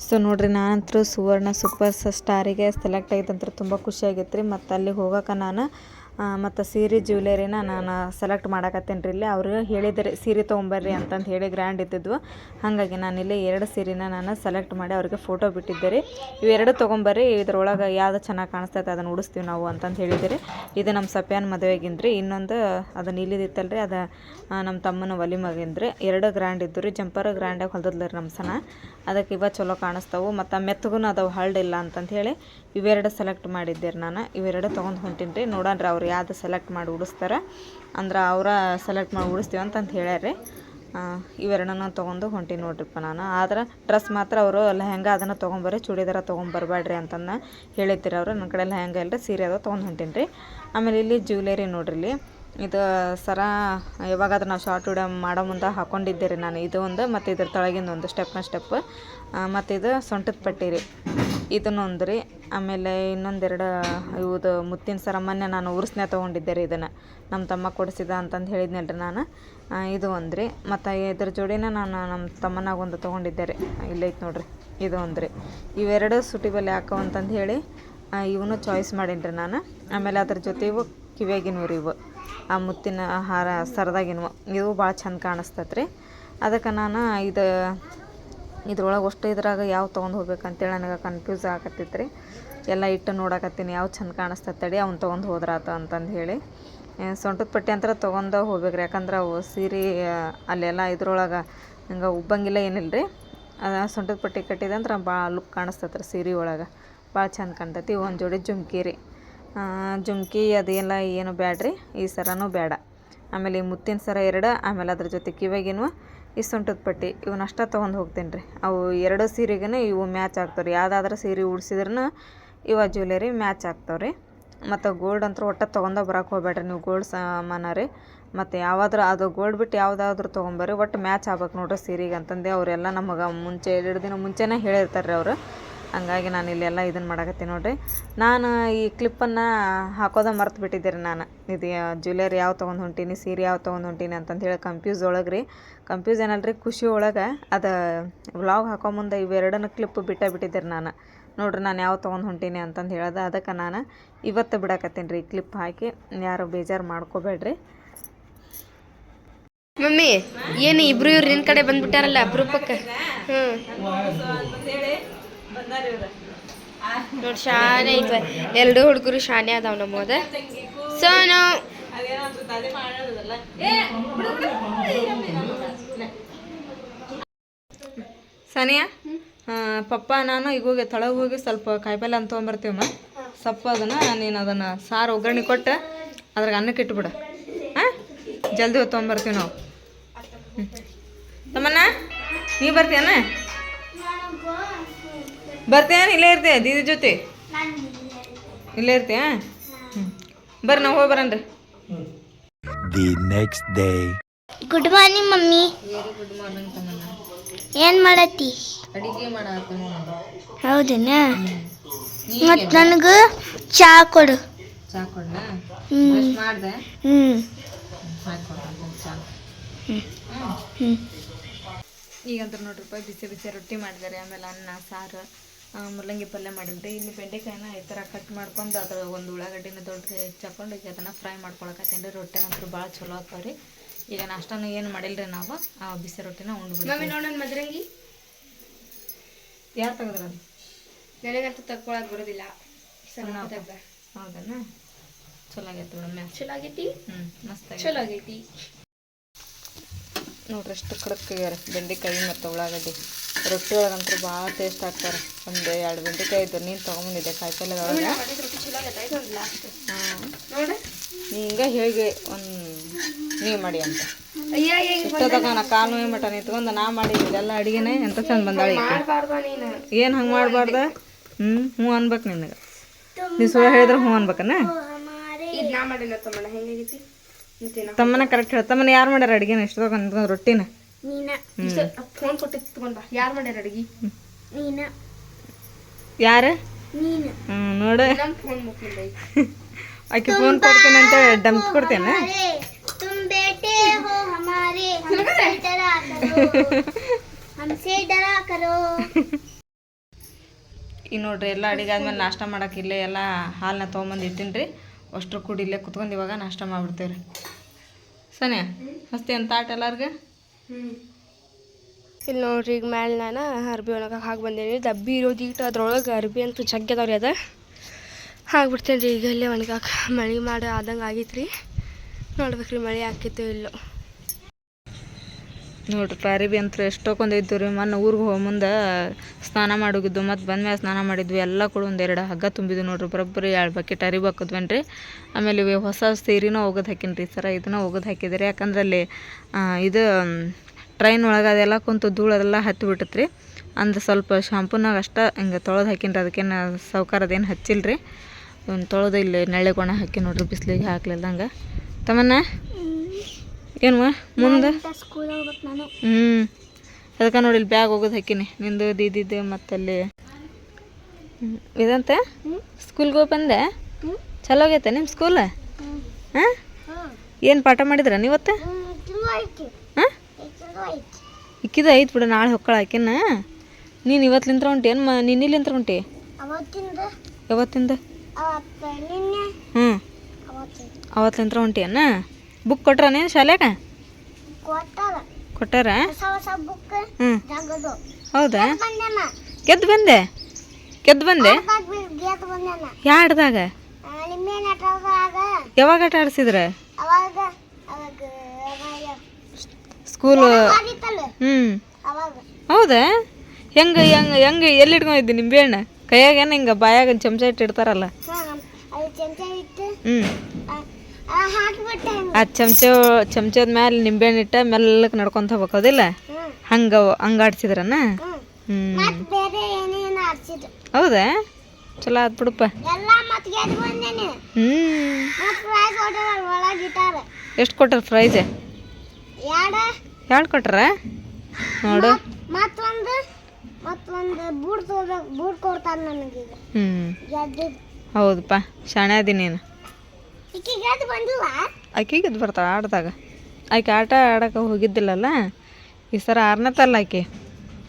So ನೋಡ್ರಿ, ನಾನಂತೂ ಸುವರ್ಣ super ಸ್ಟಾರಿಗೆ select ಆಗಿದ್ದಂತ್ರ ತುಂಬ ಖುಷಿ ಆಗೈತೆ ರೀ ಮತ್ತು ಅಲ್ಲಿ ಹೋಗಕ್ಕೆ ನಾನು ಮತ್ತು ಸೀರೆ ಜ್ಯುವೆಲರಿನ ನಾನು ಸೆಲೆಕ್ಟ್ ಮಾಡಕತ್ತೇನೆ ರೀ ಇಲ್ಲಿ. ಅವರು ಹೇಳಿದರೆ ಸೀರೆ ತೊಗೊಂಬರ್ರಿ ಅಂತಂದು ಹೇಳಿ ಗ್ರ್ಯಾಂಡ್ ಇದ್ದಿದ್ವು ಹಾಗಾಗಿ ನಾನು ಇಲ್ಲಿ ಎರಡು ಸೀರೆನ ನಾನು ಸೆಲೆಕ್ಟ್ ಮಾಡಿ ಅವ್ರಿಗೆ ಫೋಟೋ ಬಿಟ್ಟಿದ್ದೆ ರೀ. ಇವೆರಡು ತೊಗೊಂಬರ್ರಿ, ಇದ್ರೊಳಗೆ ಯಾವ್ದು ಚೆನ್ನಾಗಿ ಕಾಣಿಸ್ತೈತೆ ಅದನ್ನು ಉಡಿಸ್ತೀವಿ ನಾವು ಅಂತಂದು ಹೇಳಿದಿರಿ ಇದು ನಮ್ಮ ಸಪ್ಯಾನ್ ಮದುವೆಗಿಂದ್ರಿ, ಇನ್ನೊಂದು ಅದು ನೀಲಿದಿತ್ತಲ್ಲ ರೀ ಅದು ನಮ್ಮ ತಮ್ಮನ ಒಲಿ ಮಗಿಂದ್ರಿ ಎರಡು ಗ್ರ್ಯಾಂಡ್ ಇದ್ದು ರೀ, ಜಂಪರ್ ಗ್ರ್ಯಾಂಡಾಗಿ ಹೊಲ್ದದ್ಲ ರೀ ನಮ್ಮ ಸನ. ಅದಕ್ಕೆ ಇವ ಚಲೋ ಕಾಣಿಸ್ತಾವು, ಮತ್ತು ಮೆತ್ತಗೂ ಅದಾವು, ಹಳ್ಳಿಲ್ಲ ಅಂತಂದು ಹೇಳಿ ಇವೆರಡು ಸೆಲೆಕ್ಟ್ ಮಾಡಿದ್ದೆ ರೀ ನಾನು. ಇವೆರಡು ತೊಗೊಂಡು ಹೊಂಟೀನಿ ರೀ ನೋಡೋಣ ಅವ್ರು ಯಾವ್ದು ಸೆಲೆಕ್ಟ್ ಮಾಡಿ ಉಡಿಸ್ತಾರೆ. ಅಂದ್ರೆ ಅವರ ಸೆಲೆಕ್ಟ್ ಮಾಡಿ ಉಡಿಸ್ತೀವಿ ಅಂತಂತ ಹೇಳ್ಯಾರ ಇವೆರಡನ್ನ ತೊಗೊಂಡು ಹೊಂಟಿ ನೋಡ್ರಿಪ್ಪ ನಾನು. ಆದ್ರೆ ಡ್ರೆಸ್ ಮಾತ್ರ ಅವರು ಲೆಹಂಗಾ ಅದನ್ನು ತೊಗೊಂಬರ್ರಿ, ಚೂಡಿದಾರ ತೊಗೊಂಬರ್ಬೇಡ್ರಿ ಅಂತಂದು ಹೇಳಿದ್ರಿ ಅವರು. ನನ್ನ ಕಡೆ ಲೆಹಂಗಾ ಇಲ್ಲರಿ ಸೀರೆ ಅದ ತೊಗೊಂಡು ಹೊಂಟೀನಿ ರೀ ಆಮೇಲೆ ಇಲ್ಲಿ ಜ್ಯುವೆಲರಿ ನೋಡ್ರಿ ಇಲ್ಲಿ. ಇದು ಸರ ಯಾವಾಗಾದ್ರೂ ನಾವು ಶಾರ್ಟ್ ವಿಡಿಯೋ ಮಾಡೋ ಮುಂದೆ ಹಾಕ್ಕೊಂಡಿದ್ದೆ ರೀ ನಾನು. ಇದು ಒಂದು, ಮತ್ತು ಇದ್ರ ತೊಳಗಿಂದ ಒಂದು ಸ್ಟೆಪ್ನ ಸ್ಟೆಪ್ ಮತ್ತು ಇದು ಸೊಂಟದ ಪಟ್ಟಿ ರೀ. ಇದನ್ನು ಒಂದು ರೀ. ಆಮೇಲೆ ಇನ್ನೊಂದೆರಡು, ಇವುದು ಮುತ್ತಿನ ಸರ ಮೊನ್ನೆ ನಾನು ಉರ್ಸ್ನೇ ತೊಗೊಂಡಿದ್ದೆ ರೀ ಇದನ್ನು. ನಮ್ಮ ತಮ್ಮ ಕೊಡಿಸಿದ ಅಂತಂದು ಹೇಳಿದ್ನಲ್ಲ ರೀ ನಾನು. ಇದು ಒಂದು ರೀ. ಮತ್ತು ಇದ್ರ ಜೋಡಿನ ನಾನು ನಮ್ಮ ತಮ್ಮನಾಗ ಒಂದು ತೊಗೊಂಡಿದ್ದೆ ರೀ. ಇಲ್ಲೈತೆ ನೋಡಿರಿ. ಇದು ಒಂದು ರೀ. ಇವೆರಡು ಸೂಟಿಬಲ್ ಯಾಕೋ ಅಂತಂದು ಹೇಳಿ ಇವನು ಚಾಯ್ಸ್ ಮಾಡೀನಿ ರೀ ನಾನು. ಆಮೇಲೆ ಅದ್ರ ಜೊತೆ ಇವು ಕಿವಿಯಾಗಿನವು ರೀ ಇವು. ಆ, ಮುತ್ತಿನ ಹಾರ ಸರದಾಗಿನವು. ಇವು ಭಾಳ ಚಂದ ಕಾಣಿಸ್ತತ್ರಿ ಅದಕ್ಕೆ ನಾನು ಇದು ಇದ್ರೊಳಗೆ ಅಷ್ಟು ಇದ್ರಾಗ ಯಾವ ತೊಗೊಂಡು ಹೋಗ್ಬೇಕಂತೇಳಿ ನನಗೆ ಕನ್ಫ್ಯೂಸ್ ಆಗತ್ತಿತ್ತು ರೀ ಎಲ್ಲ ಇಟ್ಟು ನೋಡಕತ್ತೀನಿ ಯಾವ ಚಂದ ಕಾಣಿಸ್ತತ್ತಡಿ ಅವ್ನು ತೊಗೊಂಡು ಹೋದ್ರಾತ ಅಂತಂದು ಹೇಳಿ ಸೊಂಟದ ಪಟ್ಟಿ ಅಂತ ತೊಗೊಂಡು ಹೋಗ್ಬೇಕ್ರಿ. ಯಾಕಂದ್ರೆ ಅವು ಸೀರೆ ಅಲ್ಲೆಲ್ಲ ಇದ್ರೊಳಗೆ ಹಿಂಗೆ ಉಬ್ಬಂಗಿಲ್ಲ ಏನಿಲ್ಲ ರೀ ಅದು ಸೊಂಟದ ಪಟ್ಟಿ ಕಟ್ಟಿದಂದ್ರೆ ಭಾಳ ಲುಕ್ ಕಾಣಿಸ್ತೈತೆ ರೀ ಸೀರೆ ಒಳಗೆ. ಭಾಳ ಚಂದ ಕಾಣ್ತೈತಿ. ಒಂದು ಜೋಡಿ ಜುಮ್ಕಿ ರೀ ಜುಮ್ಕಿ ಅದೆಲ್ಲ ಏನು ಬ್ಯಾಡ್ರಿ. ಈ ಸರನೂ ಬೇಡ ಆಮೇಲೆ ಈ ಮುತ್ತಿನ ಸರ ಎರಡು, ಆಮೇಲೆ ಅದ್ರ ಜೊತೆ ಕಿವಿಯಾಗಿನವು ಈ ಸೊಂಟದ ಪಟ್ಟಿ. ಇವನ್ನ ಅಷ್ಟೇ ತೊಗೊಂಡು ಹೋಗ್ತೀನಿ ರೀ ಅವು ಎರಡು ಸೀರೆಗೂ ಇವು ಮ್ಯಾಚ್ ಆಗ್ತಾವೆ ರೀ ಯಾವುದಾದ್ರೂ ಸೀರೆ ಉಡ್ಸಿದ್ರೂ ಇವ ಜ್ಯುವೆಲರಿ ಮ್ಯಾಚ್ ಆಗ್ತಾವೆ ರೀ ಮತ್ತು ಗೋಲ್ಡ್ ಅಂತೂ ಒಟ್ಟು ತೊಗೊಂಡೋ ಬರೋಕೆ ಹೋಗ್ಬೇಡ್ರಿ ನೀವು ಗೋಲ್ಡ್ ಸಾಮಾನ ರೀ. ಮತ್ತು ಯಾವಾದ್ರೂ ಅದು ಗೋಲ್ಡ್ ಬಿಟ್ಟು ಯಾವುದಾದ್ರೂ ತೊಗೊಂಬರ್ರಿ. ಒಟ್ಟು ಮ್ಯಾಚ್ ಆಗ್ಬೇಕು ನೋಡ್ರಿ ಸೀರೆಗೆ ಅಂತಂದು. ಅವರೆಲ್ಲ ನಮಗೆ ಮುಂಚೆ ಎರಡು ದಿನ ಮುಂಚೆನೇ ಹೇಳಿರ್ತಾರೆ ರೀ ಅವರು. ಹಂಗಾಗಿ ನಾನು ಇಲ್ಲೆಲ್ಲ ಇದನ್ನು ಮಾಡಕತ್ತೀನಿ ನೋಡಿರಿ. ನಾನು ಈ ಕ್ಲಿಪ್ಪನ್ನು ಹಾಕೋದ ಮರ್ತು ಬಿಟ್ಟಿದ್ದೆ ರೀ ನಾನು. ಇದು ಜ್ಯುವೆಲರಿ ಯಾವ ತೊಗೊಂಡು ಹೊಂಟೀನಿ, ಸೀರೆ ಯಾವ ತೊಗೊಂಡು ಹೊಂಟೀನಿ ಅಂತಂದು ಹೇಳಿ ಕನ್ಫ್ಯೂಸ್ ಒಳಗೆ ರೀ ಕನ್ಫ್ಯೂಸ್ ಏನಲ್ರಿ, ಖುಷಿ ಒಳಗೆ ಅದು ವ್ಲಾಗ್ ಹಾಕೋ ಮುಂದೆ ಇವೆರಡನ್ನು ಕ್ಲಿಪ್ ಬಿಟ್ಟ ಬಿಟ್ಟಿದ್ದೆ ರೀ ನಾನು. ನೋಡ್ರಿ ನಾನು ಯಾವ ತೊಗೊಂಡು ಹೊಂಟೀನಿ ಅಂತಂದು ಹೇಳ್ದೆ, ಅದಕ್ಕೆ ನಾನು ಇವತ್ತು ಬಿಡಕತ್ತೀನಿ ರೀ ಕ್ಲಿಪ್ ಹಾಕಿ. ಯಾರು ಬೇಜಾರು ಮಾಡ್ಕೋಬೇಡ್ರಿ. ಮಮ್ಮಿ, ಏನು ಇಬ್ರು ಇವ್ರು ನಿನ್ ಕಡೆ ಬಂದ್ಬಿಟ್ಟಾರಲ್ಲ ಅಪರೂಪಕ್ಕೆ? ಹ್ಮ್. ನೋಡಿ ಶಾನೆ ಐತೆ. ಎರಡು ಹುಡುಗರು ಶಾನೆ ಅದಾವ ನಮ್ಮದ ಸೊ ನಾವು ಸನಿಯಾ ಪಪ್ಪ, ನಾನು ಈಗ ಹೋಗಿ ತೊಳಗೆ ಹೋಗಿ ಸ್ವಲ್ಪ ಕಾಯಿಪಲ್ಲೆ ಅಂತ ತೊಗೊಂಬರ್ತೀವಮ್ಮ ಸೊಪ್ಪು ಅದನ್ನು ನೀನು ಅದನ್ನು ಸಾರು ಒಗ್ಗರಣೆ ಕೊಟ್ಟು ಅದ್ರಾಗ ಅನ್ನಕ್ಕೆ ಇಟ್ಬಿಡು. ಹಾಂ ಜಲ್ದಿ ಹೋಗಿ ತೊಗೊಂಬರ್ತೀವಿ ನಾವು. ಹ್ಞೂ ತಮ್ಮಣ್ಣ ನೀ ಬರ್ತೀಯನ? ಬರ್ತೀಯನ ಇಲ್ಲೇ ಇರ್ತೀಯ ದೀದಿ ಜೊತೆ? ಇಲ್ಲೇ ಇರ್ತೀಯ? ಹ್ಞೂ ಬರ್ರಿ ನಾವು ಹೋಗಿ ಬರೋಣ್ರಿ. The next day good morning mummy. Very good morning Tammanna ಏನ್ ಮಾಡತ್ತಿ? ಅಡಿಗೆ ಮಾಡತ್ತ ಹೌದೇನ? ಮತ್ ನನಗ ಚಾ ಕೊಡು. ಚಾ ಕೊಡ್ಲ? ಹ್ಮ್. ಮಾಡಿದೆ. ಹ್ಮ್. ಹಾಕೊಡ್ತೀನಿ ಚಾ. ಹ್ಮ್. ಈಗಂತ ನೋಡ್ರಿಪ್ಪ ಬಿಸಿ ಬಿಸಿ ರೊಟ್ಟಿ ಮಾಡಿದ್ದಾರೆ ಆಮೇಲೆ ಅನ್ನ ಸಾರು. ಮುಲ್ಲಂಗಿ ಪಲ್ಯ ಮಾಡಿದ್ದೆ ಇಲ್ಲಿ ಬೆಂಡೆಕಾಯಿನ ಈ ಥರ ಕಟ್ ಮಾಡ್ಕೊಂಡು ಅದ್ರ ಒಂದು ಉಳ್ಳಾಗಡ್ಡಿನ ದೊಡ್ಡ ಹೆಚ್ಚಾಕೊಂಡು ಈಗ ಅದನ್ನು ಫ್ರೈ ಮಾಡ್ಕೊಳಕತ್ತೀನಿ ರೀ. ರೊಟ್ಟೆ ಅಂತೂ ಭಾಳ ಚಲೋ ಆಗ್ತಾವೆ ರೀ. ಈಗ ನಾಷ್ಟನೂ ಏನು ಮಾಡಿಲ್ಲ ರೀ ನಾವು? ಆ ಬಿಸಿ ರೊಟ್ಟಿನ ಉಂಡು ಉಂಡ್ಬಿಡ್ತೀವಿ ನೋಡೋಣ ಮದ್ರಂಗಿ. ಯಾರು ತೆಗೆದ್ರ ನನಗಂತೂ ತಕ್ಕೊಳಕ್ ಬರೋದಿಲ್ಲ. ಹೌದನ? ಚಲೋ ಆಗೈತೆ ಮೇಡಮ್ ಚಲೋ ಆಗೈತಿ? ಹ್ಞೂ ಮಸ್ತ್ ಚಲೋ ಆಗೈತಿ. ನೋಡ್ರಿ ಎಷ್ಟು ಕಡಕ್ಕೆ ಬೆಂಡೆಕಾಯಿ ಮತ್ತು ಉಳ್ಳಾಗಡ್ಡಿ. ರೊಟ್ಟಿ ಒಳಗಂತೂ ಭಾಳ ಟೇಸ್ಟ್ ಆಗ್ತಾರೆ. ಒಂದು ಎರಡು ಬೆಂಡೆಕಾಯಿ ಇದ್ದು ನೀನು ತೊಗೊಂಬಂದಿದ್ದೆ ಇದೊಂದು ಲಾಸ್ಟ್ ಹಾಂ. ಹಿಂಗೆ ಹೇಗೆ ಒಂದು ನೀವು ಮಾಡಿ ಅಂತ. ಇಷ್ಟದಾಗ ಕಾಲು ನೋಯ್ ಮಟ ನಿಂತ್ಕೊಂಡು ನಾ ಮಾಡಿ ಇದೆಲ್ಲ ಅಡಿಗೆನೆ ಎಂತ ಚಂದ ಬಂದಾಳೆ ಏನು ಹಂಗೆ ಮಾಡಬಾರ್ದ? ಹ್ಞೂ ಹ್ಞೂ ಅನ್ಬೇಕು ನಿನಗೆ. ನೀ ಸುಳ್ಳು ಹೇಳಿದ್ರೆ ಹ್ಞೂ ಅನ್ಬೇಕನ? ಇದು ನಾ ಮಾಡಿನ ತಮ್ಮಣ್ಣ ಹೆಂಗಾಗೈತಿ ಅಂತೀನ ತಮ್ಮನ ಕರೆಕ್ಟ್ ಹೇಳ. ತಮ್ಮನ ಯಾರು ಮಾಡ್ಯಾರ ಅಡಿಗೆನ? ಎಷ್ಟು ನಿಂತ್ಕೊಂಡು ರೊಟ್ಟಿನ. ನೀನ ಫೋನ್ ಕೊಟ್ಟಿತ್ತು ತಗೊಂಡ್ ಬಾ ಯಾರು ಮಾಡ್ಯಾರ ಅಡ್ಗಿ ನೀನ ಯಾರು ನೀನ ಹ್ಞೂ ನೋಡು ನಮ್ ಫೋನ್ ಮುಖ್ಯ ಆಕೆ ಫೋನ್ ಕೊಡ್ತೀನಿ ಅಂತ ಡಂಪ್ ಕೊಡ್ತೇನೆ तुम बेटे हो हमारे हमसे डरा करो हमसे डरा करो ಈಗ ನೋಡ್ರಿ ಎಲ್ಲ ಅಡಿಗೆ ಆದ್ಮೇಲೆ ನಾಷ್ಟ ಮಾಡಕ್ಕೆ ಇಲ್ಲೇ ಎಲ್ಲ ಹಾಲನ್ನ ತೊಗೊಂಬಂದು ಇಟ್ಟಿನಿ ರೀ ಅಷ್ಟ್ರು ಕೂಡಿ ಇಲ್ಲೇ ಕುತ್ಕೊಂಡು ಇವಾಗ ನಾಷ್ಟ ಮಾಡ್ಬಿಡ್ತೇವೆ ರೀ ಸನ್ಯಾ ಹಸ್ತಿ ಅಂತ ಆಟ ಎಲ್ಲಾರ್ಗೆ ಇಲ್ಲಿ ನೋಡ್ರಿ ಈಗ ಮ್ಯಾಲೆ ನಾನು ಅರ್ಬಿ ಒಣಗಕ್ಕೆ ಹಾಕಿ ಬಂದೇನಿ ಡಬ್ಬಿ ಇರೋದು ಇಟ್ಟು ಅದ್ರೊಳಗೆ ಅರ್ಬಿ ಅಂತ ಜಗ್ಗದವ್ರಿ ಅದ. ಹಾಕ್ಬಿಡ್ತೇನೆ ರೀ ಈಗ ಇಲ್ಲೇ ಒಣಗಾಕ. ಮಳೆ ಮಾಡಿ ಆದಂಗೆ ನೋಡ್ಬೇಕು ರೀ ಮಳೆ ಆಕೈತೋ ಇಲ್ಲೋ. ನೋಡ್ರಿ, ಪಾರಿಬಿ ಅಂತ ಎಷ್ಟೊಂದು ಇದ್ದು ರೀ ಮೊನ್ನೆ ಊರಿಗೆ ಹೋಗೋ ಮುಂದೆ ಸ್ನಾನ ಮಾಡೋಗಿದ್ದು ಮತ್ತು ಬಂದ್ಮೇಲೆ ಸ್ನಾನ ಮಾಡಿದ್ವಿ. ಎಲ್ಲ ಕೂಡ ಒಂದೆರಡು ಹಗ್ಗ ತುಂಬಿದ್ವಿ ನೋಡ್ರಿ, ಬರೋಬ್ಬರಿ ಎರಡು ಬಕೆಟ್ ಅರಿವು ಹಾಕಿದ್ವೇನ್ರಿ? ಆಮೇಲೆ ಇವು ಹೊಸ ಸೀರೆನೂ ಒಗದು ಹಾಕಿನ್ರಿ ಸರ, ಇದನ್ನ ಒಗದು ಹಾಕಿದ್ರಿ. ಯಾಕಂದ್ರೆ ಅಲ್ಲಿ ಇದು ಟ್ರೈನ್ ಒಳಗೆ ಅದೆಲ್ಲ ಕುಂತು ಧೂಳು ಅದೆಲ್ಲ ಹತ್ತಿ ಬಿಟ್ಟತ್ರಿ. ಅಂದ್ರೆ ಸ್ವಲ್ಪ ಶಾಂಪೂನಾಗ ಅಷ್ಟೇ ಹಿಂಗೆ ತೊಳೆದು ಹಾಕಿನ್ರಿ, ಅದಕ್ಕೇನು ಸೌಕಾರ ಅದೇನು ಹಚ್ಚಿಲ್ಲ ರೀ ಒಂದು ತೊಳೆದು ಇಲ್ಲಿ ನೆಳ್ಳೆ ಹಾಕಿ ನೋಡ್ರಿ, ಬಿಸಿಲಿಗೆ ಹಾಕ್ಲಿಲ್ದಂಗೆ. ತಮ್ಮನ್ನ ಏನು ಮುಂದೆ? ಹ್ಞೂ ಅದಕ್ಕೆ ನೋಡಿ ಇಲ್ಲಿ ಬ್ಯಾಗ್ ಹೋಗೋದು ಹಾಕಿನಿ. ನಿಂದು ದೀದಿದ್ದು ಮತ್ತಲ್ಲಿ. ಇದಂತ? ಇದಂತೆ ಸ್ಕೂಲ್ಗೆ ಹೋಗಿ ಬಂದೆ? ಚಲೋ ಆಗೈತೆ ನಿಮ್ಮ ಸ್ಕೂಲ್ ಹಾಂ? ಏನು ಪಾಠ ಮಾಡಿದ್ರ ನೀವತ್ತು? ಹಾಂ? ಇಕ್ಕಿದ ಐತ್ ಬಿಡು ನಾಳೆ ಹೊಕ್ಕಳ ಹಾಕಿನ ನೀನು ಇವತ್ತಿಲಿಂತ್ರ ಹೊಂಟಿ ಏನು ಮ ನಿನ್ನಿಲಿಂತ್ರ ಹೊಂಟಿ ಯಾವತ್ತಿಂದ? ಹ್ಞೂ ಅವತ್ತಿಂದ. ಅವತ್ತಿಲಿಂತ್ರ ಹೊಂಟಿಯನ್ನ ಬುಕ್ ಕೊಟ್ರ ನೀನು ಶಾಲ್ಯಾಗ ಕೊಟ್ಟಾರ. ಹ್ಞೂ ಹೌದಾ? ಗೆದ್ದು ಬಂದೆ? ಗೆದ್ದು ಬಂದೆ? ಯಾಡ್ದಾಗ ಯಾವಾಗ ಆಟ ಆಡ್ಸಿದ್ರ? ಸ್ಕೂಲ್ ಹ್ಮ್. ಹೌದಾ? ಹೆಂಗ ಹೆಂಗೆ ಹೆಂಗೆ ಎಲ್ಲಿ ಇಟ್ಕೊಂಡಿದ್ದಿ ನಿಂಬೆಹಣ್ಣ ಕೈಯಾಗ ಏನು ಹಿಂಗೆ ಬಾಯಾಗ ಚಮಚ ಇಟ್ಟು ಹ್ಮ್ ಅದು ಚಮಚ ಇಟ್ಟು ಹ್ಞೂ ಆ- ಚಮಚ ಚಮಚದ ಮ್ಯಾಲೆ ನಿಂಬೆಹಣ್ಣು ಇಟ್ಟ ಮೆಲ್ಲಕ್ಕೆ ನಡ್ಕೊಂತ ಹೋಗ್ಬೇಕು ಹಂಗ ಹಂಗೆ ಆಡ್ಸಿದ್ರನ ಹ್ಞೂ ಹೌದಾ? ಚಲೋ ಆತ್ ಬಿಡಪ್ಪ. ಹ್ಞೂ ಪ್ರೈಸ್ ಎಷ್ಟು ಕೊಟ್ಟಾರ ಯಾಡ? ಎರಡು ಕೊಟ್ಟಾರ? ನೋಡು. ಮತ್ತೊಂದು ಮತ್ತೊಂದು ಬೂಟ್ ತಗೋಬೇಕು ಬೂಟ್ ಕೊಡ್ತಾರ ನನಗೀಗ. ಹ್ಞೂ ಹೌದಪ್ಪ. ಶಾಣೆ ಅದಿ ನೀನು. ಆಕಿಗೆ ಅದು ಬರ್ತಾಳೆ ಆಡ್ದಾಗ. ಆಕೆ ಆಟ ಆಡಕ್ಕೆ ಹೋಗಿದ್ದಿಲ್ಲಲ್ಲ ಈ ಸರ ಆರ್ನತ್ತಲ್ಲ ಆಕೆ.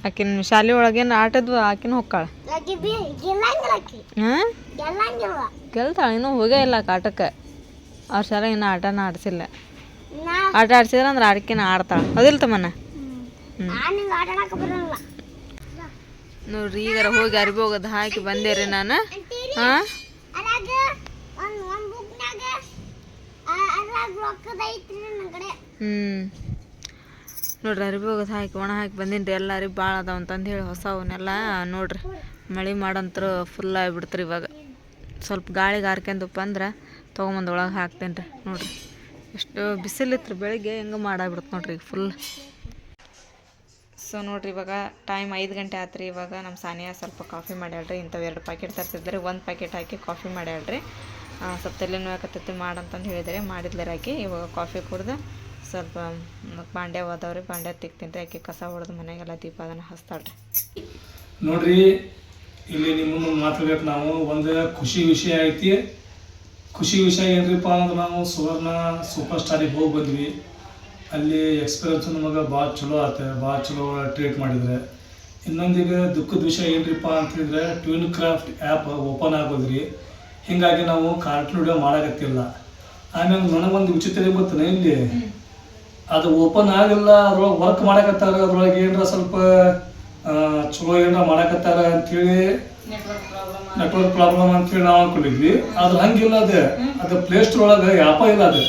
ಆಕಿನ ಶಾಲೆ ಒಳಗೇನು ಆಟದ್ದು ಆಕಿನ ಹೊಕ್ಕಾಳ. ಹಾಂ? ಗೆಲ್ತಾಳೆ ಇನ್ನೂ ಹೋಗೇ ಇಲ್ಲ ಆಟಕ್ಕೆ. ಅವ್ರ ಶಾಲೆ ಇನ್ನೂ ಆಟನ ಆಡಿಸಿಲ್ಲ. ಆಟ ಆಡ್ಸಿದ್ರೆ ಅಂದ್ರೆ ಆಡಕಿನ ಆಡ್ತಾಳ. ಅದಿಲ್ಲ ತಮ್ಮನ ನಾನು ಹಿಂಗೆ ಬರಲ್ಲ. ನೋಡ್ರಿ ಈಗಾರ ಹೋಗಿ ಅರಿಬೋಗದು ಹೋಗೋದು ಹಾಕಿ ಬಂದೆ ರೀ ನಾನು ಹಾಂ ಅದ್ರಾಗ ಒಂದು ಒಂದು ಬುಕ್ನಾಗ ಅದ್ರಾಗ ರೊಕ್ಕದ ಐತ್ರಿ ನನ್ನ ಕಡೆ ಹ್ಞೂ ನೋಡ್ರಿ ಅರಿಬಿ ಹೋಗೋದು ಹಾಕಿ, ಒಣ ಹಾಕಿ ಬಂದೀನಿ ಎಲ್ಲ ಅರಿಬಿ ಭಾಳ ಅದಾವ ಅಂತಂದು ಹೇಳಿ ಹೊಸ ಅವನ್ನೆಲ್ಲ ನೋಡ್ರಿ, ಮಳೆ ಮಾಡಂತ್ರ ಫುಲ್ ಆಗಿಬಿಡ್ತ್ರಿ ಇವಾಗ. ಸ್ವಲ್ಪ ಗಾಳಿಗೆ ಹಾರ್ಕೊಂಡಪ್ಪ ಅಂದ್ರೆ ತೊಗೊಂಬಂದು ಒಳಗೆ ಹಾಕ್ತೇನೆ ರೀ ನೋಡ್ರಿ. ಎಷ್ಟು ಬಿಸಿಲಿತ್ತು ಬೆಳಿಗ್ಗೆ, ಹೆಂಗೆ ಮಾಡಾಗ್ಬಿಡ್ತು ನೋಡ್ರಿ ಈಗ ಫುಲ್ ಸೊ ನೋಡ್ರಿ ಇವಾಗ ಟೈಮ್ ಐದು ಗಂಟೆ ಆತ್ರಿ ಇವಾಗ. ನಮ್ಮ ಸಾನಿಯಾ ಸ್ವಲ್ಪ ಕಾಫಿ ಮಾಡ್ಯಾಳ್ರಿ, ಇಂಥವು ಎರಡು ಪ್ಯಾಕೆಟ್ ತರಿಸಿದ್ರೆ. ಒಂದು ಪ್ಯಾಕೆಟ್ ಹಾಕಿ ಕಾಫಿ ಮಾಡ್ಯಾಳ್ರಿ. ಸ್ವಲ್ಪ ತಲೆನೋವು ಆಕತ್ತೈತಿ ಮಾಡಂತಂದು ಹೇಳಿದರೆ ಮಾಡಿದ್ಲರ ಆಕೆ ಇವಾಗ ಕಾಫಿ ಕುಡ್ದು ಸ್ವಲ್ಪ ಬಾಂಡೆ ಹೋದವ್ರಿ ಪಾಂಡ್ಯ ತಿಕ್ತೀನಿ ಆಕಿ ಕಸ ಹೊಡೆದು ಮನೆಗೆಲ್ಲ ದೀಪ ಅದನ್ನು ಹಚ್ತಾಳ್ರಿ. ನೋಡ್ರಿ, ಇಲ್ಲಿ ನಿಮ್ಮ ಮಾತಾಡ್ಬೇಕು ನಾವು. ಒಂದು ಖುಷಿ ವಿಷಯ ಐತಿ. ಖುಷಿ ವಿಷಯ ಏನ್ರಿಪ್ಪ ಅಂದ್ರೆ ನಾವು ಸುವರ್ಣ ಸೂಪರ್ ಸ್ಟಾರಿಗೆ ಹೋಗಿ ಬಂದ್ವಿ. ಅಲ್ಲಿ ಎಕ್ಸ್ಪೀರಿಯನ್ಸ್ ನಮಗೆ ಭಾಳ ಚಲೋ ಆತ, ಭಾಳ ಚಲೋ ಟ್ರೀಟ್ ಮಾಡಿದ್ರೆ. ಇನ್ನೊಂದೀಗ ದುಃಖದ ವಿಷಯ ಏನ್ರಿಪ್ಪ ಅಂತಂದ್ರೆ ಟ್ವಿನ್ ಕ್ರಾಫ್ಟ್ ಆ್ಯಪ್ ಓಪನ್ ಆಗೋದ್ರಿ. ಹೀಗಾಗಿ ನಾವು ಕಾರ್ಟೂನ್ ವಿಡಿಯೋ ಮಾಡಕತ್ತಿಲ್ಲ. ಆಮೇಲೆ ನನಗೊಂದು ವಿಚಿತ್ರ ಗೊತ್ತೇನ ಇಲ್ಲಿ ಅದು ಓಪನ್ ಆಗಿಲ್ಲ ಅದ್ರೊಳಗೆ ವರ್ಕ್ ಮಾಡಕತ್ತಾರ ಅದ್ರೊಳಗೆ ಏನರ ಸ್ವಲ್ಪ ಚಲೋ ಏನರ ಮಾಡಾಕತ್ತಾರ ಅಂತೇಳಿ ನೆಟ್ವರ್ಕ್ ಪ್ರಾಬ್ಲಮ್ ಅಂತೇಳಿ ನಾವು ಅನ್ಕೊಂಡಿದ್ವಿ. ಅದು ಹಂಗಿಲ್ಲ ಅದು. ಅದು ಪ್ಲೇ ಸ್ಟೋರ್ ಒಳಗೆ ಆ್ಯಪ ಇಲ್ಲ ಅದು.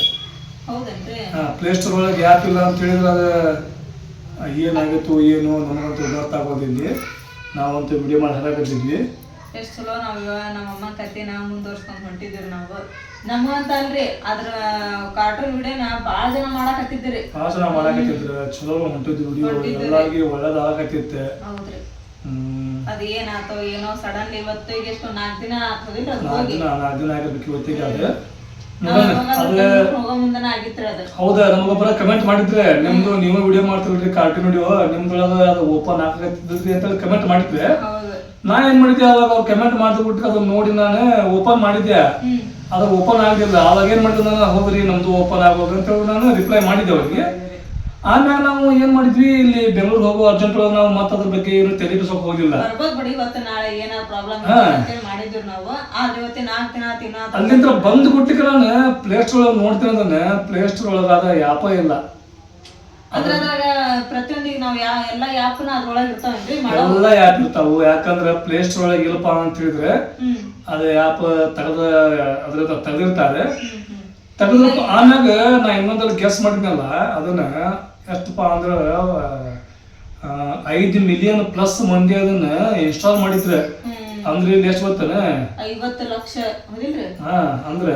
ಪ್ಲೇ ಸ್ಟೋರ್ ಒಳಗೆ ಆ್ಯಪ್ ಇಲ್ಲ ಅಂತ ಹೇಳಿದ್ರೆ ಅದು ಏನಾಗಿತ್ತು ಏನು ನಮಗಂತೂ ಗೊತ್ತಾಗೋದಿಲ್ಲ. ನಾವಂತೂ ವಿಡಿಯೋ ಮಾಡಿ ಹಾಕತ್ತಿದ್ವಿ ಎಷ್ಟು ಚಲೋ ನಾವು ನಮ್ಮ ಅಮ್ಮ ಕತೆ ನಾವು ಮುಂದುವರ್ಸ್ಕೊಂಡು ಹೊಂಟಿದ್ದೀವಿ ನಾವು. ನಮ್ಮ ಅಂತ ಅಲ್ರಿ ಅದ್ರ ಕಾರ್ಟೂನ್ ವಿಡಿಯೋನ ಭಾಳ ಜನ ಮಾಡಾಕತ್ತಿದ್ದೀರಿ ಭಾಳ ಜನ ಮಾಡಾಕತ್ತಿದ್ರು ಚಲೋ ಹೊಂಟಿದ್ವಿ ವಿಡಿಯೋ ಎಲ್ಲರಿಗೆ ಒಳ್ಳೇದಾಗತ್ತಿತ್ತೆ ಹೌದ್ರಿ. ಅದು ಏನಾತೋ ಏನೋ ಸಡನ್ಲಿ ಇವತ್ತು ಈಗ ಎಷ್ಟು ನಾಲ್ಕು ದಿನ ಆತದಿಲ್ಲ ಅದು ಹೋಗಿ. ನಾಲ್ಕು ದಿನ ಆಗಿರ್ಬೇಕು ಇವತ್ತಿಗೆ ಅದು. ಹೌದಾ ನಮಗೊಬ್ಬರ ಕಮೆಂಟ್ ಮಾಡಿದ್ರೆ ನಿಮ್ದು ನೀವು ವಿಡಿಯೋ ಮಾಡ್ತಿಲ್ರಿ ಕಾರ್ಟೂನ್ ವಿಡಿಯೋ ನಿಮ್ದೊಳಗ ಅದು ಓಪನ್ ಆಗತ್ತಿದ್ರಿ ಅಂತ ಕಮೆಂಟ್ ಮಾಡಿದ್ರೆ ನಾ ಏನ್ ಮಾಡಿದ್ದೆ? ಅವಾಗ ಅವ್ರು ಕಮೆಂಟ್ ಮಾಡ್ಬಿಟ್ಟು ಅದನ್ನ ನೋಡಿ ನಾನು ಓಪನ್ ಮಾಡಿದ್ದೆ. ಅದ್ರ ಓಪನ್ ಆಗಲಿಲ್ಲ. ಅವಾಗ ಏನ್ ಮಾಡಿದ್ರು ನಾನು? ಹೋಗ್ರಿ ನಮ್ದು ಓಪನ್ ಆಗೋದು ಅಂತ ಹೇಳಿ ನಾನು ರಿಪ್ಲೈ ಮಾಡಿದ್ದೆ ಅವ್ರಿಗೆ. ಆಮ್ಯಾಗ ನಾವು ಏನ್ ಮಾಡಿದ್ವಿ? ಇಲ್ಲಿ ಬೆಂಗಳೂರಿಗೆ ಹೋಗೋ ಅರ್ಜೆಂಟ್ ಒಳಗೆ ನಾವು ಮತ್ತೆ ಅದ್ರ ಬಗ್ಗೆ ಏನು ತಲೆ ಬಿಸೋಕ್ ಹೋಗಿಲ್ಲ ಅಲ್ಲಿಂದ ಬಂದ್ ಕೊಟ್ಟಿಗೆ ನಾನು ಪ್ಲೇ ಸ್ಟೋರ್ ಒಳಗೆ ನೋಡ್ತೀನಿ ಅಂದ್ರೆ ಪ್ಲೇ ಸ್ಟೋರ್ ಒಳಗಾದ ಯಾಪ ಇಲ್ಲ. ಅದ್ರದಾಗ ಪ್ರತಿಯೊಂದಿಗೆ ನಾವು ಯಾ ಎಲ್ಲ ಯಾಪ್ನ ಅದ್ರೊಳಗೆ ಇರ್ತಾವೇನ್ರಿ? ಮಾಡೋ ಎಲ್ಲ ಆ್ಯಪ್ ಇರ್ತಾವು. ಯಾಕಂದ್ರೆ ಪ್ಲೇ ಸ್ಟೋರ್ ಒಳಗೆ ಇಲ್ಲಪ್ಪ ಅಂತ ಹೇಳಿದ್ರೆ ಅದು ಆ್ಯಪ್ ತೆಗೆದ ಅದ್ರ ತೆಗೆದಿರ್ತಾರೆ. ತೆಗೆದ್ರು ಆಮ್ಯಾಗ ನಾ ಇನ್ನೊಂದಲ್ಲಿ ಗೆಸ್ ಮಾಡಿದ್ನಲ್ಲ ಅದನ್ನ ಎಷ್ಟಪ್ಪ ಅಂದ್ರೆ ಐದು ಮಿಲಿಯನ್ ಪ್ಲಸ್ ಮಂದಿ ಅದನ್ನ ಇನ್ಸ್ಟಾಲ್ ಮಾಡಿದ್ರೆ ಅಂದ್ರೆ ಇಲ್ಲಿ ಎಷ್ಟು ಗೊತ್ತೇನ ಐವತ್ತು ಲಕ್ಷ ಹೌದಿಲ್ರಿ? ಹಾ ಅಂದ್ರೆ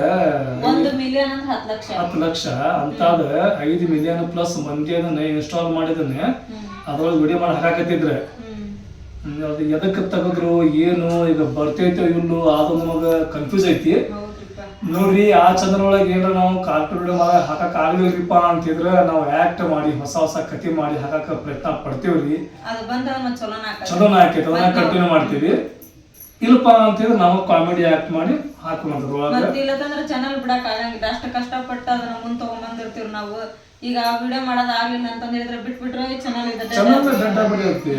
ಒಂದು ಮಿಲಿಯನ್ ಅಂದ್ರೆ ಹತ್ತು ಲಕ್ಷ. ಹತ್ತು ಲಕ್ಷ. ಅಂತಾದ ಐದು ಮಿಲಿಯನ್ ಪ್ಲಸ್ ಮಂದಿಯನ್ನ ಇನ್ಸ್ಟಾಲ್ ಮಾಡಿದನೆ ಅದ್ರೊಳಗೆ ವಿಡಿಯೋ ಮಾಡಿ ಹಾಕಾಕತ್ತಿದ್ರ. ಅದು ಎದಕ್ಕೆ ತೆಗೆದ್ರು ಏನು ಈಗ ಬರ್ತೈತೋ ಇಲ್ಲೋ ಅದು ನಮಗೆ ಕನ್ಫ್ಯೂಸ್ ಐತಿ. ನೋಡ್ರಿ ಆ ಚಂದ್ರ ಒಳಗೆ ಏನಾರ ನಾವು ಕಾರ್ಟೂನ್ ವಿಡಿಯೋ ಮಾಡಿ ಹಾಕಕ್ ಆಗ್ಲಿಲ್ರಿಪ್ಪ ಅಂತಿದ್ರೆ ನಾವು ಆಕ್ಟ್ ಮಾಡಿ ಹೊಸ ಹೊಸ ಕತೆ ಮಾಡಿ ಹಾಕಕ್ ಪ್ರಯತ್ನ ಪಡ್ತೀವ್ರಿ. ಚಲೋನ ಆಕೈತೆ ಅದನ್ನ ಕಂಟಿನ್ಯೂ ಮಾಡ್ತೀವಿ. ಇಲ್ಲಪ್ಪ ಹೇಳಿ ನಾವು ಕಾಮಿಡಿ ಆಕ್ಟ್ ಮಾಡಿ ಹಾಕೊಂಡ್ರು. ಮತ್ತೆ ಇಲ್ಲದಂದ್ರೆ ಚಾನಲ್ ಬಿಡಕ್ ಆಗಂಗಿಲ್ಲ. ಅಷ್ಟು ಕಷ್ಟಪಟ್ಟು ಅದನ್ನ ಮುಂದ್ ತಗೊಂಡ್ಬಂದಿರ್ತೀವಿ ನಾವು. ಈಗ ಆ ವಿಡಿಯೋ ಮಾಡೋದ್ ಆಗ್ಲಿಲ್ಲ ಅಂತ ಹೇಳಿದ್ರೆ ಬಿಟ್ಬಿಟ್ರೆ ಚಾನಲ್ ಇದೆ ಚೆನ್ನಾಗಿ ದಂಡ ಬಿಡಿರ್ತಿ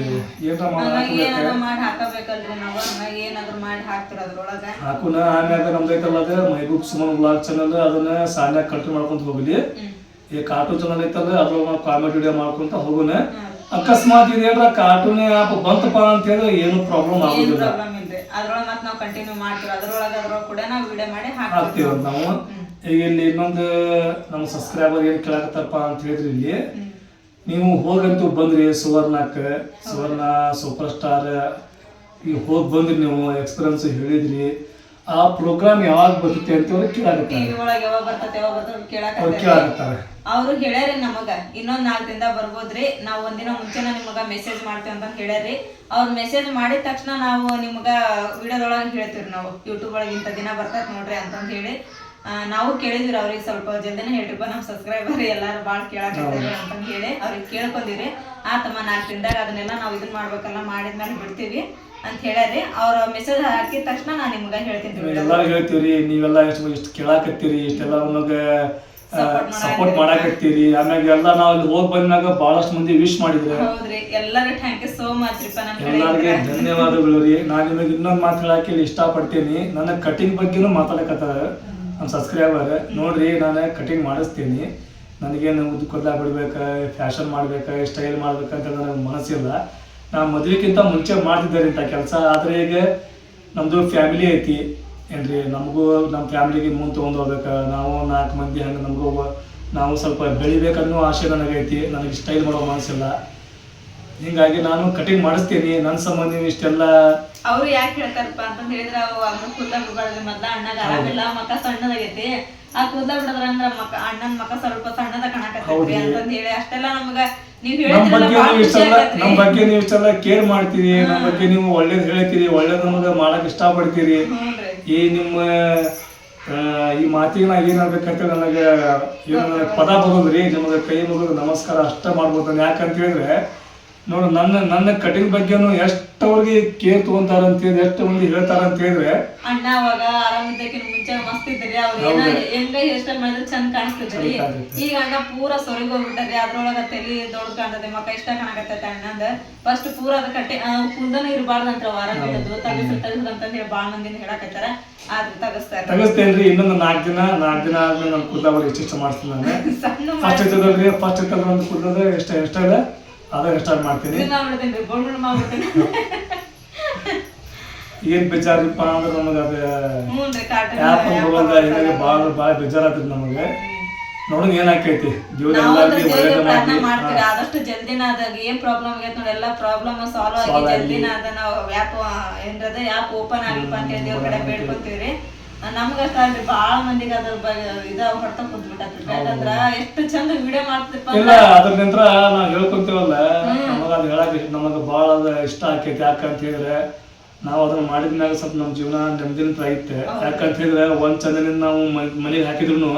ಏನಾರ ಮಾಡಿ. ಏನಾದ್ರು ಮಾಡಿ ಹಾಕಬೇಕಲ್ರಿ ನಾವು. ಹಂಗಾಗಿ ಏನಾದ್ರು ಮಾಡಿ ಹಾಕ್ತಿರ ಅದ್ರೊಳಗ. ಹಾಕುನ ಆಮ್ಯಾಗ ನಮ್ದು ಐತಲ್ಲ ಅದ ಮೈಬೂಬ್ ಸುಮನ್ ಬ್ಲಾಗ್ ಚಾನಲ್ ಅದನ್ನ ಸಾಲ್ಯಾಗ ಕಂಟಿನ್ಯೂ ಮಾಡ್ಕೊಂತ ಹೋಗ್ಲಿ. ಈ ಕಾರ್ಟೂನ್ ಚಾನಲ್ ಐತಲ್ಲ ಅದ್ರೊಳಗೆ ನಾವು ಕಾಮಿಡಿ ವಿಡಿಯೋ ಮಾಡ್ಕೊಂತ ಹೋಗುನ. ಅಕಸ್ಮಾತ್ ಇದೇನ್ರ ಕಾರ್ಟೂನ್ ಆ್ಯಪ್ ಬಂತಪ್ಪ ಅಂತ ಹೇಳಿದ್ರೆ ಏನು ಪ್ರಾಬ್ಲಮ್ ಆಗುದಿಲ್ಲ. ಅದ್ರೊಳಗ ಮತ್ತೆ ನಾವು ಕಂಟಿನ್ಯೂ ಮಾಡ್ತೀವಿ. ಅದ್ರೊಳಗೆ ಅದ್ರೊಳಗೆ ಕೂಡ ನಾವು ವಿಡಿಯೋ ಮಾಡಿ ಹಾಕ್ತೀವಿ. ನಾವು. ಈಗ ಇಲ್ಲಿ ಇನ್ನೊಂದು ನಮ್ಮ ಸಬ್ಸ್ಕ್ರೈಬರ್ ಏನು ಕೇಳಕತ್ತಾರಪ್ಪ ಅಂತ ಹೇಳಿದ್ರಿ ಇಲ್ಲಿ. ನೀವು ಹೋಗಂತೂ ಬಂದ್ರಿ ಸುವರ್ಣಕ್ಕೆ ಸುವರ್ಣ ಸೂಪರ್ ಸ್ಟಾರ್ ಈಗ ಹೋಗಿ ಬಂದ್ರಿ ನೀವು ಎಕ್ಸ್ಪೀರಿಯನ್ಸ್ ಹೇಳಿದ್ರಿ. ಆ ಪ್ರೋಗ್ರಾಮ್ ಯಾವಾಗ ಬರುತ್ತೆ ಅಂತ ಅವ್ರು ಕೇಳಾಕತ್ತಾರೆ. ಟಿವಿ ಒಳಗ ಯಾವಾಗ ಬರ್ತೈತೆ ಯಾವಾಗ ಬರ್ತೈತೆ ಅವ್ರು ಕೇಳಾಕ ಕೇಳಾಕತ್ತಾರೆ. ಅವ್ರು ಹೇಳ್ಯಾರಿ ನಮಗ ಇನ್ನೊಂದ್ ನಾಲ್ಕ್ ದಿನದಾಗ ಬರ್ಬೋದ್ರಿ. ನಾವು ಒಂದಿನ ಮುಂಚೆನ ನಿಮಗ ಮೆಸೇಜ್ ಮಾಡ್ತೇವೆ ಅಂತ ಹೇಳ್ಯಾರಿ ಅವ್ರ ಮೆಸೇಜ್ ಮಾಡಿದ ತಕ್ಷಣ ನಾವು ನಿಮ್ಗ ವಿಡಿಯೋದೊಳಗೆ ಹೇಳ್ತೀವಿ ನಾವು. ಯೂಟ್ಯೂಬ್ ಒಳಗೆ ಇಂಥ ದಿನ ಬರ್ತೈತೆ ನೋಡ್ರಿ ಅಂತಂದ್ ಹೇಳಿ. ಆ, ನಾವು ಕೇಳಿದ್ವಿ ಅವ್ರಿಗೆ ಸ್ವಲ್ಪ ಜಲ್ದಿನ ಹೇಳ್ರಿಪ್ಪ ನಮ್ಮ ಸಬ್ಸ್ಕ್ರೈಬರ್ ಎಲ್ಲಾರು ಭಾಳ ಕೇಳಾಕತ್ತಾರೆ ಅಂತಂದ್ ಹೇಳಿ ಅವ್ರಿಗೆ ಕೇಳ್ಕೊಂಡಿರಿ ಆತಮ್ಮ ನಾಲ್ಕು ದಿನದಾಗ ಅದನ್ನೆಲ್ಲ ನಾವು ಇದನ್ನ ಮಾಡ್ಬೇಕಲ್ಲ ಮಾಡಿದ್ಮೇಲೆ ಬಿಡ್ತೀವಿ. ಅಂತ ಹೇಳ್ಯಾರಿ. ಅವ್ರ ಮೆಸೇಜ್ ಹಾಕಿದ ತಕ್ಷಣ ನಾನು ನಿಮ್ಗ ಹೇಳ್ತೀನಿ ಎಲ್ಲಾರು ಹೇಳ್ತೀವ್ರಿ ನೀವೆಲ್ಲ ಎಷ್ಟು ಇಷ್ಟು ಕೇಳಾಕತ್ತೀರಿ ಇಷ್ಟೆಲ್ಲ ನಮಗೆ ಸಪೋರ್ಟ್ ಮಾಡಾಕತ್ತೀರಿ. ಆಮ್ಯಾಗ ಎಲ್ಲ ನಾವು ಇಲ್ಲಿ ಹೋಗಿ ಬಂದಾಗ ಬಹಳಷ್ಟು ಮಂದಿ ವಿಶ್ ಮಾಡಿದ್ರೆ ಹೌದ್ರಿ. ಎಲ್ಲರೂ ಥ್ಯಾಂಕ್ ಯು ಸೋ ಮಚ್ ಎಲ್ಲರಿಗೆ ಧನ್ಯವಾದಗಳು ರೀ. ನಾನು ನಿಮಗೆ ಇನ್ನೊಂದು ಮಾತು ಹೇಳಕ್ಕೆ ಇಲ್ಲಿ ಇಷ್ಟಪಡ್ತೀನಿ. ನನ್ನ ಕಟಿಂಗ್ ಬಗ್ಗೆನೂ ಮಾತಾಡಕತ್ತಾರ. ನಮ್ಮ ಸಬ್ಸ್ಕ್ರೈಬರ್ ನೋಡ್ರಿ ನಾನು ಕಟಿಂಗ್ ಮಾಡಿಸ್ತೀನಿ. ನನಗೇನು ಉದ್ದ ಬಿಡ್ಬೇಕಾ ಬಿಡ್ಬೇಕು ಫ್ಯಾಷನ್ ಮಾಡ್ಬೇಕು ಸ್ಟೈಲ್ ಮಾಡ್ಬೇಕಂತ ನನಗೆ ಮನಸ್ಸಿಲ್ಲ. ನಾನು ಮದುವೆಗಿಂತ ಮುಂಚೆ ಮಾಡ್ತಿದ್ದೆ ಇಂಥ ಕೆಲಸ. ಆದರೆ ಈಗ ನಮ್ಮದು ಫ್ಯಾಮಿಲಿ ಐತಿ. ಏನ್ರಿ ನಮಗೂ ನಮ್ಮ ಫ್ಯಾಮಿಲಿಗೆ ಮುಂದೆ ತೊಗೊಂಡು ಹೋಗ್ಬೇಕು. ನಾವು ನಾಲ್ಕು ಮಂದಿ ಹಂಗೆ ನಮಗೂ ನಾವು ಸ್ವಲ್ಪ ಬೆಳಿಬೇಕನ್ನೋ ಆಸೆ ನನಗೈತಿ ನನಗೆ ಸ್ಟೈಲ್ ಮಾಡೋ ಮನಸ್ಸಿಲ್ಲ. ಹಿಂಗಾಗಿ ನಾನು ಕಟಿಂಗ್ ಮಾಡಿಸ್ತೀನಿ. ನನ್ನ ಸಂಬಂಧ ಇಷ್ಟೆಲ್ಲ ಅವ್ರು ಯಾಕೆ ಹೇಳ್ತಾರಪ್ಪ ಅಂತ ಹೇಳಿದ್ರೆ ಅವ್ರು ಕೂದ ಬಿಡಬಾರ್ದು. ಮೊದ್ಲ ಅಣ್ಣಗ ಆರಾಮಿಲ್ಲ. ಮಕ ಸಣ್ಣದಾಗೈತಿ. ಆ ಕೂದಲು ಬಿಡದ್ರ ಅಂದ್ರೆ ಮಕ ಅಣ್ಣನ ಮಕ ಸ್ವಲ್ಪ ಸಣ್ಣದ ಕಾಣಕತ್ತೈತಿ ಅಂತ ಅಂತಂದ್ ಹೇಳಿ. ಅಷ್ಟೆಲ್ಲ ನಮಗ ನಮ್ಮ ಬಗ್ಗೆ ನೀವು ಇಷ್ಟೆಲ್ಲ ನಮ್ಮ ಬಗ್ಗೆ ನೀವು ಇಷ್ಟೆಲ್ಲ ಕೇರ್ ಮಾಡ್ತೀರಿ ನಮ್ಮ ಬಗ್ಗೆ ನೀವು ಒಳ್ಳೇದು ಹೇಳ್ತೀರಿ ಒಳ್ಳೇದು ನಮಗೆ ಮಾಡಕ್ ಇಷ್ಟಪಡ್ತೀರಿ. ಈ ನಿಮ್ಮ ಈ ಮಾತಿಗೆ ನಾ ಏನ್ ನನಗೆ ಏನು ಪದ ಬರೋದ್ರಿ ನಿಮಗೆ ಕೈ ಮುಗಿದು ನಮಸ್ಕಾರ ಅಷ್ಟ ಮಾಡ್ಬೋದು ಯಾಕಂತ ಹೇಳಿದ್ರೆ ನೋಡ್ರಿ ನನ್ನ ನನ್ನ ಕಟಿಂಗ್ ಬಗ್ಗೆನು ಎಷ್ಟವ್ರಿಗೆ ಕೇರ್ ತಗೊಂತಾರ ಅಂತ ಹೇಳಿ ಎಷ್ಟು ಮಂದಿ ಹೇಳ್ತಾರ ಅಂತ ಹೇಳಿದ್ರೆ ಅಣ್ಣ ಅವಾಗ ಆರಾಮಿದ್ದಕ್ಕಿಂತ ಮುಂಚೆ ಮಸ್ತ್ ಇದ್ರಿ ಅವ್ರು ಏನ ಹೆಂಗ ಹೇರ್ ಸ್ಟೈಲ್ ಮಾಡಿದ್ರೆ ಚಂದ ಕಾಣಿಸ್ತಿದ್ರಿ. ಈಗ ಅಣ್ಣ ಪೂರ ಸೊರಗಿ ಹೋಗ್ಬಿಟ್ಟರಿ ಅದ್ರೊಳಗ ತಲಿ ದೊಡ್ಡ ಕಾಣ್ತದೆ ಮಕ್ಕ ಇಷ್ಟ ಕಾಣಕತ್ತೈತೆ ಅಣ್ಣಂದ ಫಸ್ಟ್ ಪೂರ ಅದ ಕಟ್ಟೆ ಕುಂದನ ಇರಬಾರ್ದಂತ ಆರಾಮಿದ್ದು ತಗಸ್ ತಗಸ್ ಅಂತ ಹೇಳಿ ಬಾಳ ಮಂದಿನ ಹೇಳಕತ್ತಾರ. ಆದ್ರೆ ತಗಸ್ತೇನ್ರಿ ತೆಗಿಸ್ತೇನ್ರಿ ಇನ್ನೊಂದು ನಾಲ್ಕು ದಿನ ನಾಲ್ಕು ದಿನ ಆದ್ಮೇಲೆ ನಾನು ಕೂದಲ ಬರೀ ಇಷ್ಟಿಷ್ಟ ಮಾಡ್ತೀನಿ ನಾನು. ಫಸ್ಟ್ ಇರ್ತದಲ್ರಿ ಫಸ್ಟ್ ಇರ್ತದ ಒಂದು ಕೂದಲದ ಎಷ್ಟ ಎಷ್ಟ ಅದಾಗ ಸ್ಟಾರ್ಟ್ ಮಾಡ್ತೀನಿ. ಏನ್ ಬೇಜಾರಿಪ್ಪ ಅಂದ್ರೆ ನಮಗೆ ಅದು ಆ್ಯಪ್ ಬರೋದ ಹಿಂಗಾಗಿ ಭಾಳ ಭಾಳ ಬೇಜಾರಾಗ್ತದೆ ನಮಗೆ. ನೋಡೋಣ ಏನಾಕೈತಿ ಆದಷ್ಟು ಜಲ್ದಿನ ಆದಾಗ ಏನ್ ಪ್ರಾಬ್ಲಮ್ ಆಗೈತೆ ನೋಡಿ ಎಲ್ಲಾ ಪ್ರಾಬ್ಲಮ್ ಸಾಲ್ವ್ ಆಗಿ ಜಲ್ದಿನ ಅದ ನಾವು ಆ್ಯಪ್ ಏನ್ರದ ಆ್ಯಪ್ ಓಪನ್ ಆಗ್ಲಿಪ್ಪ ಅಂತ ಹೇಳಿ ದೇವ್ರ ಕಡೆ ಬೇಡ್ಕೊಂತೀವ್ರಿ. ನಮ್ಗಷ್ಟ ಅಲ್ರಿ ಬಾಳ ಮಂದಿಗೆ ಅದ್ರ ಬಗ್ಗೆ ಇದ ಹೊರತ ಕುಂತ್ಬಿಟ್ಟತ್ರಿ. ಯಾಕಂದ್ರ ಎಷ್ಟು ಚಂದ ವಿಡಿಯೋ ಮಾಡ್ತಿರ್ಪ ಇಲ್ಲ ಅದ್ರ ನಂತರ ನಾವ್ ಹೇಳ್ಕೊಂತೀವಲ್ಲ ನಮಗ ಅದ್ ಹೇಳಕ್ ನಮಗ ಅದು ಇಷ್ಟ ಆಕೈತಿ. ಯಾಕಂತ ಹೇಳಿದ್ರೆ ನಾವು ಅದನ್ನ ಮಾಡಿದ್ಮ್ಯಾಗ ಸ್ವಲ್ಪ ನಮ್ಮ ಜೀವನ ನೆಮ್ಮದಿನ ಐತೆ. ಯಾಕಂತ ಹೇಳಿದ್ರೆ ಒಂದ್ ಚಂದನಿಂದ ನಾವು ಮನೆಗೆ ಹಾಕಿದ್ರು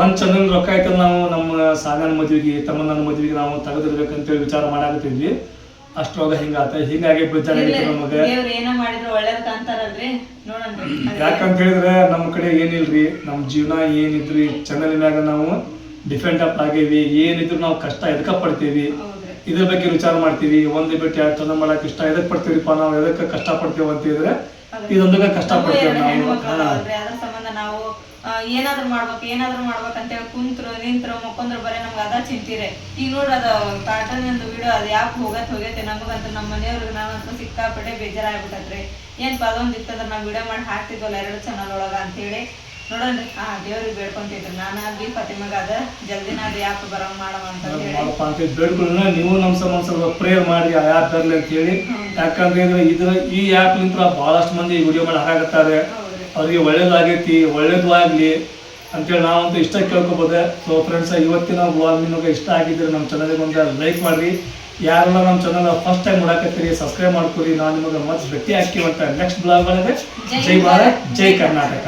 ಒಂದ್ ಚಂದನ ರೊಕ್ಕ ಐತಲ್ಲ ನಾವು ನಮ್ಮ ಸಾಗನ ಮದ್ವಿಗೆ ತಮ್ಮನ ಮದ್ವಿಗೆ ನಾವು ತೆಗೆದಿರ್ಬೇಕಂತೇಳಿ ವಿಚಾರ ಮಾಡಾಕತ್ತಿದ್ವಿ ಅಷ್ಟೊಳಗ ಹಿಂಗಾತ. ಹಿಂಗಾಗಿ ಬೇಜಾರಾಗೈತಿ ನಮಗೆ. ದೇವ್ರ ಏನೋ ಮಾಡಿದ್ರು ಒಳ್ಳೇದ್ ಕಾಣ್ತಾರಲ್ರಿ ಯಾಕಂತ ಹೇಳಿದ್ರೆ ನಮ್ಮ ಕಡೆ ಏನಿಲ್ರಿ ನಮ್ಮ ಜೀವನ ಏನಿದ್ರಿ ಚಾನಲ್ ಮ್ಯಾಗ ನಾವು ಡಿಫೆಂಡ್ ಅಪ್ ಆಗೇವಿ ಏನಿದ್ರು ನಾವು ಕಷ್ಟ ಎದಕ್ಕ ಪಡ್ತೀವಿ? ಇದ್ರ ಬಗ್ಗೆ ವಿಚಾರ ಮಾಡ್ತೀವಿ. ಒಂದು ಬಿಟ್ಟು ಎರಡು ಚಂದ ಮಾಡಕ್ ಇಷ್ಟ ಎದಕ್ಕೆ ಪಡ್ತೀವಿಪ್ಪ ನಾವು ಎದಕ್ಕೆ ಕಷ್ಟ ಪಡ್ತೀವಿ ಅಂತ ಹೇಳಿದ್ರೆ ಇದೊಂದಕ್ಕೆ ಕಷ್ಟ ಪಡ್ತೀವಿ ನಾವು ಹೆಣ್ಮಕ್ಳು ಹಾ. ಅದಾವಲ್ರಿ ಅದ್ರ ಸಂಬಂಧ ನಾವು ಆ, ಏನಾದ್ರು ಮಾಡ್ಬೇಕು ಏನಾದ್ರು ಮಾಡ್ಬೇಕಂತ ಹೇಳಿ ಕುಂತ್ರು ನಿಂತ್ರು ಮಕ್ಕೊಂದ್ರು ಬರೀ ನಮ್ಗೆ ಅದ ಚಿಂತಿರೆ. ಈಗ ನೋಡ್ರಿ ಅದು ಒಂದು ವಿಡಿಯೋ ಅದು ಯಾಕೆ ಹೋಗತ್ ಹೋಗೈತೆ ನಮಗಂತೂ ನಮ್ಮ ಮನೆಯವ್ರಿಗೆ ನಾವಂತೂ ಸಿಕ್ಕಾಪಟ್ಟೆ ಬೇಜಾರಾಗ್ಬಿಟ್ಟತ್ರಿ. ಏನಪ್ಪ ಅದೊಂದು ಇತ್ತಂದ್ರೆ ನಾವು ವಿಡಿಯೋ ಮಾಡಿ ಹಾಕ್ತಿದ್ವಲ್ಲ ಎರಡು ಚಾನಲ್ ಒಳಗ ಅಂತೇಳಿ. ನೋಡೋಣ್ರಿ ಹಾ ದೇವ್ರಿಗೆ ಬೇಡ್ಕೊಂತಿದ್ರು. ನಾನಾಗಿ ಫತಿಮಗ ಅದ ಜಲ್ದಿನ ಅದು ಯಾಕೆ ಬರಂಗ್ ಮಾಡವ ಅಂತ ಹೇಳಿ. ನೀವು ನಮ್ಮ ಸಂಬಂಧ ಸ್ವಲ್ಪ ಪ್ರೇಯರ್ ಮಾಡಿ ಆ ಆ್ಯಪ್ ಬರಲಿ ಅಂತ ಹೇಳಿ ಯಾಕಂದ್ರೆ ಇದು ಇದ್ರ ಈ ಆ್ಯಪ್ ನಿಂತ ಬಹಳಷ್ಟು ಮಂದಿ ವಿಡಿಯೋ ಮಾಡಿ ಹಾಕತ್ತಾರೆ ಹೌದ್ರಿ ಅವ್ರಿಗೆ ಒಳ್ಳೇದಾಗೈತಿ ಒಳ್ಳೇದು ಆಗಲಿ ಅಂತೇಳಿ ನಾವಂತೂ ಇಷ್ಟ ಕೇಳ್ಕೊಬೋದೆ. ಸೊ ಫ್ರೆಂಡ್ಸ್ ಇವತ್ತಿನ ವ್ಲಾಗ್ ನಿಮಗೆ ಇಷ್ಟ ಆಗಿದ್ರೆ ನಮ್ಮ ಚಾನಲ್ಗೆ ಒಂದು ಲೈಕ್ ಮಾಡಿರಿ. ಯಾರೆಲ್ಲ ನಮ್ಮ ಚಾನಲ್ ಫಸ್ಟ್ ಟೈಮ್ ನೋಡಕತ್ತೀರಿ ಸಬ್ಸ್ಕ್ರೈಬ್ ಮಾಡ್ಕೊರಿ. ನಾನು ನಿಮಗೆ ಮತ್ತೆ ಭೇಟಿ ಹಾಕಿವಂತ ನೆಕ್ಸ್ಟ್ ಬ್ಲಾಗ್ ಒಳಗೆ. ಜೈ ಭಾರತ್. ಜೈ ಕರ್ನಾಟಕ.